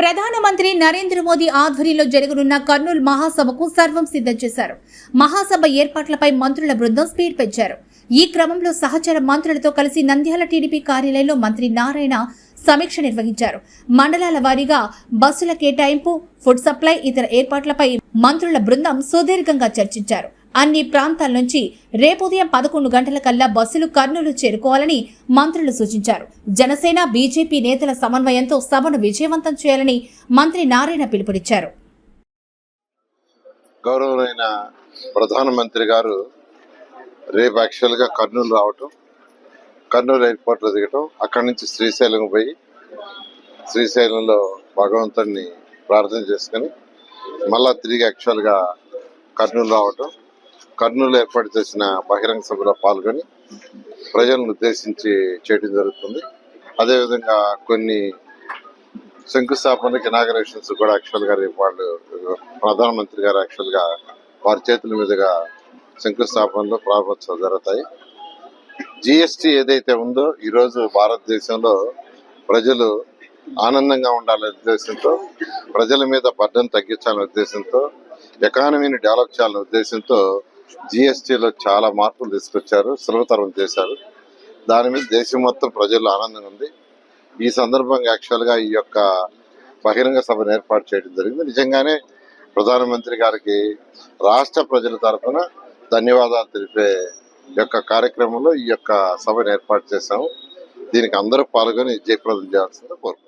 ప్రధానమంత్రి నరేంద్ర మోదీ ఆధ్వర్యంలో జరగనున్న కర్నూలు మహాసభకు సర్వం సిద్ధం చేశారు. మహాసభ ఏర్పాట్లపై మంత్రుల బృందం స్పీడ్ పెంచారు. ఈ క్రమంలో సహచర మంత్రులతో కలిసి నంద్యాల టీడీపీ కార్యాలయంలో మంత్రి నారాయణ సమీక్ష నిర్వహించారు. మండలాల వారీగా బస్సుల కేటాయింపు ఫుడ్ సప్లై ఇతర ఏర్పాట్లపై మంత్రుల బృందం సుదీర్ఘంగా చర్చించారు. అన్ని ప్రాంతాల నుంచి రేపు ఉదయం పదకొండు గంటల కల్లా బస్సులు కర్నూలు చేరుకోవాలని మంత్రులు సూచించారు. జనసేన బీజేపీ నేతల సమన్వయంతో సభను విజయవంతం చేయాలని మంత్రి నారాయణ పిలుపునిచ్చారు. గౌరవమైన ప్రధానమంత్రి గారు రేపు యాక్చువల్గా కర్నూలు రావటం కర్నూలు ఎయిర్పోర్ట్లో దిగటం అక్కడి నుంచి శ్రీశైలం పోయి శ్రీశైలంలో భగవంతుడిని ప్రార్థన చేసుకొని మళ్ళా తిరిగి యాక్చువల్గా కర్నూలు రావటం కర్నూలు ఏర్పాటు చేసిన బహిరంగ సభలో పాల్గొని ప్రజలను ఉద్దేశించి చేయడం జరుగుతుంది. అదేవిధంగా కొన్ని శంకుస్థాపనకి ఇనాగరేషన్స్ కూడా యాక్చువల్గా రేపు వాళ్ళు ప్రధానమంత్రి గారు యాక్చువల్గా వారి చేతుల మీదుగా శంకుస్థాపనలు ప్రారంభోత్సవాలు జరుగుతాయి. జిఎస్టి ఏదైతే ఉందో ఈరోజు భారతదేశంలో ప్రజలు ఆనందంగా ఉండాలనే ఉద్దేశంతో ప్రజల మీద బర్డన్ తగ్గించాలనే ఉద్దేశంతో ఎకానమీని డెవలప్ చేయాలనే ఉద్దేశంతో జిఎస్టిలో చాలా మార్పులు తీసుకొచ్చారు సులభతరం చేశారు. దాని మీద దేశం మొత్తం ప్రజల్లో ఆనందంగా ఉంది. ఈ సందర్భంగా యాక్చువల్గా ఈ యొక్క బహిరంగ సభను ఏర్పాటు చేయడం జరిగింది. నిజంగానే ప్రధానమంత్రి గారికి రాష్ట్ర ప్రజల తరఫున ధన్యవాదాలు తెలిపే యొక్క కార్యక్రమంలో ఈ యొక్క సభను ఏర్పాటు చేశాము. దీనికి అందరూ పాల్గొని జయప్రదం చేయాల్సిందిగా కోరుకుంటున్నాను